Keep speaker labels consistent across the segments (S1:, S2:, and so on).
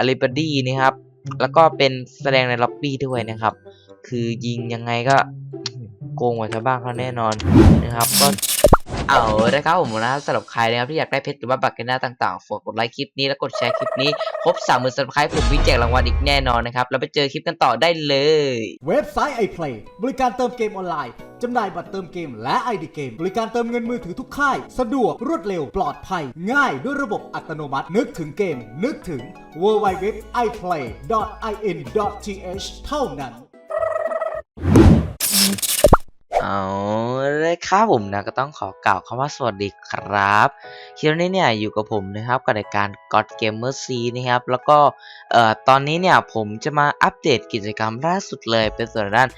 S1: อาริบดี้นะครับ แล้วก็เป็นแสดงในล็อบบี้ด้วยนะครับ คือยิงยังไงก็โกงกว่าชาวบ้านเขาแน่นอนนะครับ ก็เอาละครับผมนะครับสำหรับใครนะครับที่อยากได้เพชรหรือว่าบัตรกันหน้าต่างๆฝากกดไลค์คลิปนี้แล้วกดแชร์คลิปนี้ครบสามหมื่นซับสไครต์ผมวิแจกรางวัลอีกแน่นอนนะครับแล้วไปเจอคลิปกันต่อได้เลย
S2: เว็บไซต์ iPlay บริการเติมเกมออนไลน์ จำหน่ายบัตรเติมเกมและ ID เกม บริการเติมเงินมือถือทุกค่าย สะดวกรวดเร็วปลอดภัย ง่ายด้วยระบบอัตโนมัติ นึกถึงเกม นึกถึง www.iplay.in.th เท่านั้น
S1: เอา ครับผมนะก็ต้องขอกล่าวคำว่าสวัสดีครับคลิปนี้เนี่ยอยู่กับผมนะครับกับรายการ God Gamer C นะครับแล้วก็เอ่อตอนนี้เนี่ยผมจะมาอัปเดตกิจกรรมล่าสุดเลยเป็นส่วนด้าน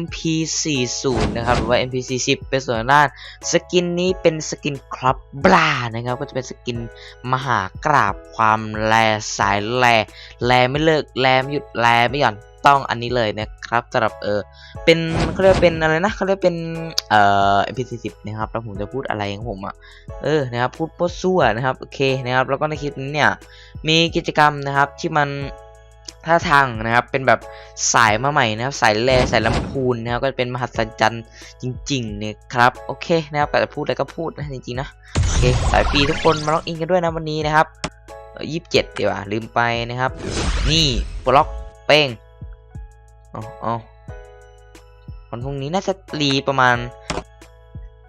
S1: MP40 นะครับหรือว่า MP40 เป็นส่วนด้านสกินนี้เป็นสกินครับบลานะครับก็จะเป็นสกินมหากราบความแลสายแลแลไม่เลิกแลไม่หยุดแลไม่หย่อน ต้องอันนี้เลยนะครับสำหรับเออเป็นเขาเรียกเป็นอะไรนะเขาเรียกเป็นเอ่อ MP40 นะครับแล้วผมจะพูดอะไรของผมอะเออนะครับพูดโพดซั่วนะครับโอเคนะครับแล้วก็ในคลิปนี้เนี่ยมีกิจกรรมนะครับที่มันท่าทางนะครับเป็นแบบสายมาใหม่นะครับสายแลสายลำพูนนะครับก็จะเป็นมหัศจรรย์จริงๆนะครับโอเคนะครับแต่จะพูดอะไรก็พูดนะจริงๆนะโอเคสายปีทุกคนมาล็อกอินกันด้วยนะวันนี้นะครับยี่สิบเจ็ดดีกว่าลืมไปนะครับ นี่บล็อกเป้ง เอ๋อาวันพรุ่งนี้น่าจะรีประมาณ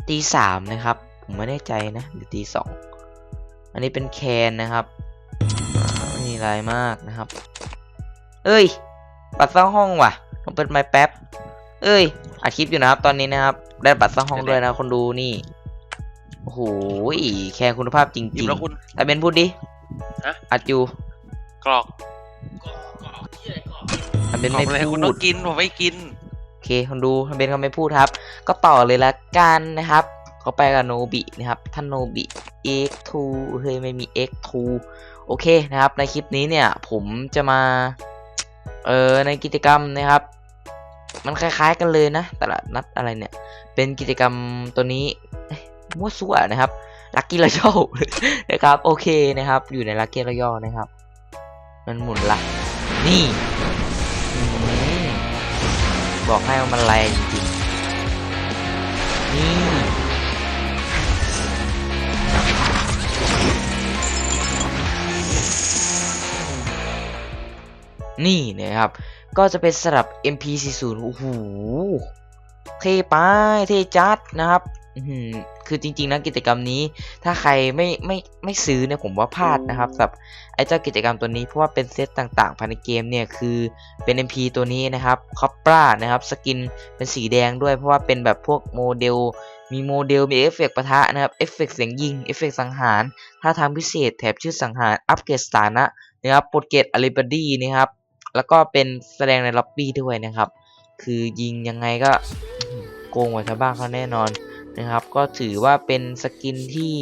S1: ตีสามนะครับ ผมไม่แน่ใจนะหรือตีสองอันนี้เป็นแคนนะครับอ่าไม่มีอะไรมากนะครับ เอ้ยบัตรสร้างห้องว่ะต้องเปิดไมค์แป๊บ เอ้ยอัดคลิปอยู่นะครับ ตอนนี้นะครับ ได้บัตรสร้างห้องด้วยนะคนดูนี่ โอ้โหแคนคุณภาพจ
S3: หยิ
S1: ริ
S3: บ
S1: ง
S3: แล้วคุณ
S1: ๆแต่เบนพูดดิ
S3: ฮะ
S1: อัดอยู่
S3: กรอก
S1: แต่เบน
S3: กรอ
S1: ไม่
S3: กอะไร
S1: พู
S3: คุณต้อ
S1: ด
S3: งกินผมไม่กิน
S1: โอเคคนดูเบนเขาไม่พูดครับ ก็ต่อเลยละกันนะครับ เขาไปกับโนบินะครับท่านโนบิ x2 เฮ้ยไม่มี x2 โอเคนะครับ ในคลิปนี้เนี่ย ผมจะมา เออในกิจกรรมนะครับ มันคล้าย ๆ กันเลยนะแต่ละนัดอะไรเนี่ย เป็นกิจกรรมตัวนี้เอ้ยมั่วซั่วนะครับลักกี้ระยอนะครับ โอเคนะครับ อยู่ในลักกี้ระยอนะครับ มันหมุนละ นี่อืม บอกให้ว่ามันแรงจริงๆนี่นี่นะครับ ก็จะเป็นสลับ MP40 โอ้โห เท่ไป เท่จัดนะครับ คือจริงๆนะกิจกรรมนี้ ถ้าใครไม่ไม่ไม่ซื้อเนี่ยผมว่าพลาดนะครับสำหรับไอ้เจ้ากิจกรรมตัวนี้เพราะว่าเป็นเซตต่างๆภายในเกมเนี่ยคือเป็น MP ตัวนี้นะครับคอปปรานะครับสกินเป็นสีแดงด้วยเพราะว่าเป็นแบบพวกโมเดลมีโมเดลมีเอฟเฟกต์ปะทะนะครับเอฟเฟกต์เสียงยิงเอฟเฟกต์สังหารท่าทางพิเศษแถบชื่อสังหารอัปเกรดสถานะนะครับโปรเกตอาริบดี้นะครับแล้วก็เป็นแสดงในล็อบบี้ด้วยนะครับ คือยิงยังไงก็โกงกว่าชาวบ้านเขาแน่นอน นะครับ ก็ถือว่าเป็นสกินที่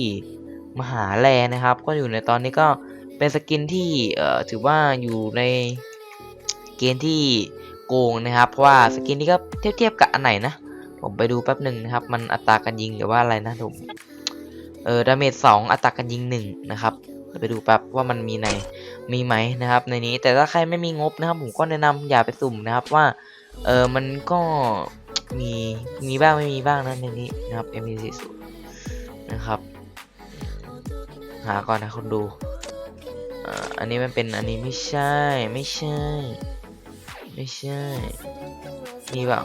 S1: มหาแลนะครับ ก็อยู่ในตอนนี้ก็เป็นสกินที่เอ่อถือว่าอยู่ในเกณฑ์ที่โกงนะครับ เพราะว่าสกินนี้ก็เทียบเทียบกับอันไหนนะผมไปดูแป๊บหนึ่งนะครับ มันอัตราการยิงหรือว่าอะไรนะผมเออดาเมจสองอัตราการยิงหนึ่งนะครับไปดูแป๊บว่ามันมีในมีไหมนะครับ ในนี้แต่ถ้าใครไม่มีงบนะครับ ผมก็แนะนำอย่าไปสุ่มนะครับว่าเออมันก็ มีมีบ้างไม่มีบ้างนะในนี้นะครับ MP40 นะครับ หาก่อนนะคนดูอันนี้มันเป็นอันนี้ไม่ใช่ไม่ใช่ ไม่ใช่นี่เปล่า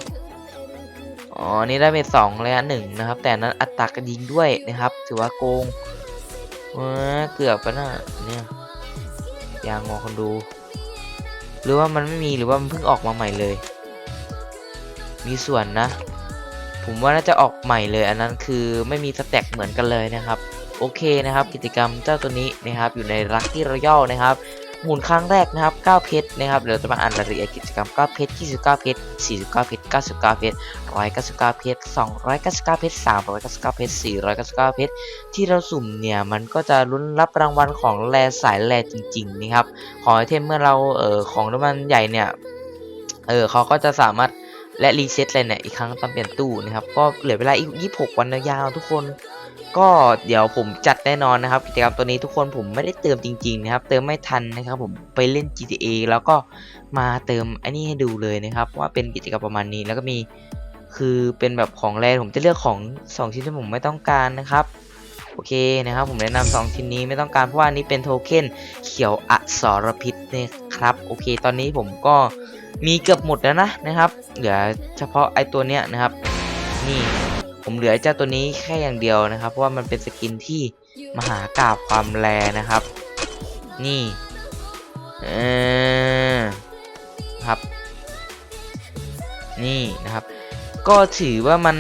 S1: อ๋ออันนี้ได้เป็นสองระยะหนึ่งนะครับ แต่นั้นอัตราการยิงด้วยนะครับ ถือว่าโกงว้าเกือบไปนะเนี่ยยางงอคนดู หรือว่ามันไม่มีหรือว่ามันเพิ่งออกมาใหม่เลย มีส่วนนะ ผมว่าน่าจะออกใหม่เลย อันนั้นคือไม่มีสแต็กเหมือนกันเลยนะครับ โอเคนะครับ กิจกรรมเจ้าตัวนี้นะครับ อยู่ในรักที่ราย่อนะครับหมุนครั้งแรกนะครับ 9 เพชรนะครับเดี๋ยวจะมาอ่านรายละเอียดกิจกรรม 9 เพชร 29 เพชร 49 เพชร 99 เพชร 199 เพชร 299 เพชร 399 เพชร 499 เพชร ที่เราสุ่มเนี่ย มันก็จะลุ้นรับรางวัลของแลสายแลจริง ๆ นะครับ ของไอเทมเมื่อเรา เอ่อ ของน้ำมันใหญ่เนี่ย เออเขาก็จะสามารถ และรีเซ็ตเลยเนี่ยอีกครั้งตอนเปลี่ยนตู้นะครับ ก็เหลือเวลาอีก 26 วันยาวๆทุกคน ก็เดี๋ยวผมจัดแน่นอนนะครับ กิจกรรมตัวนี้ทุกคนผมไม่ได้เติมจริง ๆ นะครับ เติมไม่ทันนะครับผมไปเล่น GTA แล้วก็มาเติมอันนี้ให้ดูเลยนะครับ ว่าเป็นกิจกรรมประมาณนี้แล้วก็มีคือเป็นแบบของแรผมจะเลือกของสองชิ้นที่ผมไม่ต้องการนะครับ โอเคนะครับ ผมแนะนำสองชิ้นนี้ไม่ต้องการเพราะว่านี้เป็นโทเค็นเขียวอสรพิษนะครับ โอเค ตอนนี้ผมก็มีเกือบหมดแล้วนะนะครับ เหลือเฉพาะไอตัวเนี้ยนะครับ นี่ผมเหลือเจ้าตัวนี้แค่อย่างเดียวนะครับ เพราะว่ามันเป็นสกินที่มหากราบความแรนะครับ นี่เออครับ นี่นะครับ ก็ถือว่ามัน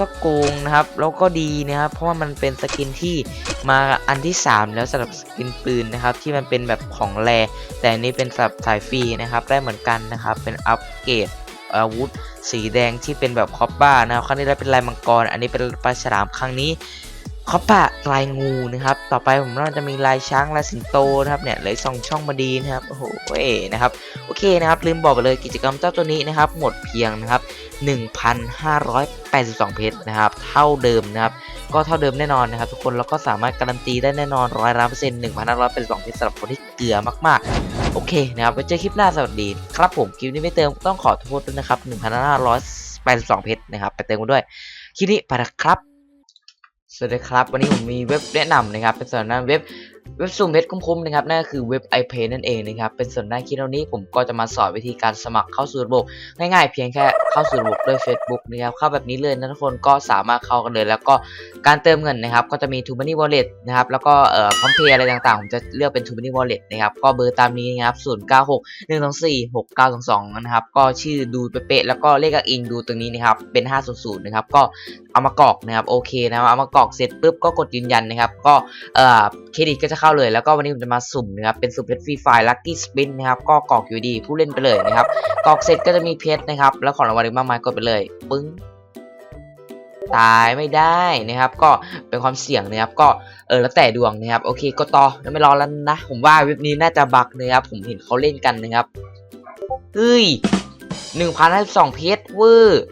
S1: ก็โกงนะครับ แล้วก็ดีนะครับ เพราะว่ามันเป็นสกินที่มาอันที่ 3 แล้วสำหรับสกินปืนนะครับ ที่มันเป็นแบบของแรแต่นี้เป็นสำหรับสายฟรีนะครับ ได้เหมือนกันนะครับ เป็นอัปเกรดอาวุธ สีแดงที่เป็นแบบคอปป้านะครับ ครั้งนี้ได้เป็นลายมังกร อันนี้เป็นปลาฉลามครั้งนี้ คอปป้าลายงูนะครับ ต่อไปผมน่าจะมีลายช้างลายสิงโตนะครับเนี่ยเลยสองช่องมาดีนะครับโอ้โหนะครับโอเคนะครับลืมบอกไปเลยกิจกรรมเจ้าตัวนี้นะครับ หมดเพียงนะครับ1,582 เพชรนะครับ เท่าเดิมนะครับ ก็เท่าเดิมแน่นอนนะครับ ทุกคนแล้วก็สามารถการันตีได้แน่นอนร้อยล้านเปอร์เซ็นต์1,582เพชรสำหรับคนที่เกลือมากๆ โอเคนะครับไว้เจอคลิปหน้าสวัสดีครับผมคลิปนี้ไม่เติมต้องขอโทษด้วยนะครับ1,582เพชรนะครับ ไปเติมกันด้วยคลิปนี้ไปนะครับ สวัสดีครับ วันนี้ผมมีเว็บแนะนำนะครับเป็นส่วนหน้าเว็บ เว็บซูมเพชรคุ้มๆนะครับนั่นก็คือเว็บ iPay นั่นเองนะครับเป็นส่วนหน้าคลิปนี้ผมก็จะมาสอนวิธีการสมัครเข้าสู่ระบบง่ายๆ เพียงแค่เข้าสู่ระบบด้วย Facebook นะครับเข้าแบบนี้เลยนะทุกคนก็สามารถเข้ากันเลย แล้วก็การเติมเงินนะครับก็จะมี t o Money Wallet นะครับแล้วก็เอ่อพร้อมเพย์อะไรต่างๆ ผมจะเลือกเป็น t o Money Wallet นะครับก็เบอร์ตามนี้นะครับ0 9 6 1 2 4 6 9 2 2นะครับก็ชื่อดูเป๊ะๆแล้วก็เลขอิงดูตรงนี้นะครับเป็น 500นะครับก็เอามากรอกนะครับโอเคนะเอามากรอกเสร็จปุ๊บก็กดยืนยันนะครับก็เอ่อเครดิตก็จะเข้าเลยแล้วก็วันนี้ผมจะมาสุ่มนะครับเป็นสุ่มเพชรฟรีไฟล์ลัคกี้สปินนะครับก็กรอกอยู่ดีผู้เล่นไปเลยนะครับกรอกเสร็จก็จะมีเพชรนะครับแล้วของรางวัลอีกมากมายกดไปเลยปึ้งตายไม่ได้นะครับ ก็เป็นความเสี่ยงนะครับ ก็เออแล้วแต่ดวงนะครับ โอเคก็ต่อแล้วไม่รอแล้วนะผมว่าเว็บนี้น่าจะบักนะครับผมเห็นเขาเล่นกันนะครับเฮ้ยหนึ่งพันห้าสิบสองเพชรเวอร์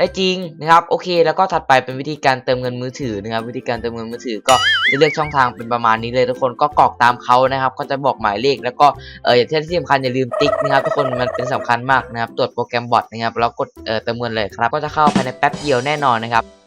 S1: ได้จริงนะครับโอเค แล้วก็ถัดไปเป็นวิธีการเติมเงินมือถือนะครับวิธีการเติมเงินมือถือก็จะเลือกช่องทางเป็นประมาณนี้เลยทุกคนก็กรอกตามเขานะครับก็จะบอกหมายเลขแล้วก็เอออย่างที่สำคัญอย่าลืมติ๊กนะครับทุกคนมันเป็นสำคัญมากนะครับตรวจโปรแกรมบอทนะครับแล้วกดเออเติมเงินเลยครับก็จะเข้าภายในแป๊บเดียวแน่นอนนะครับ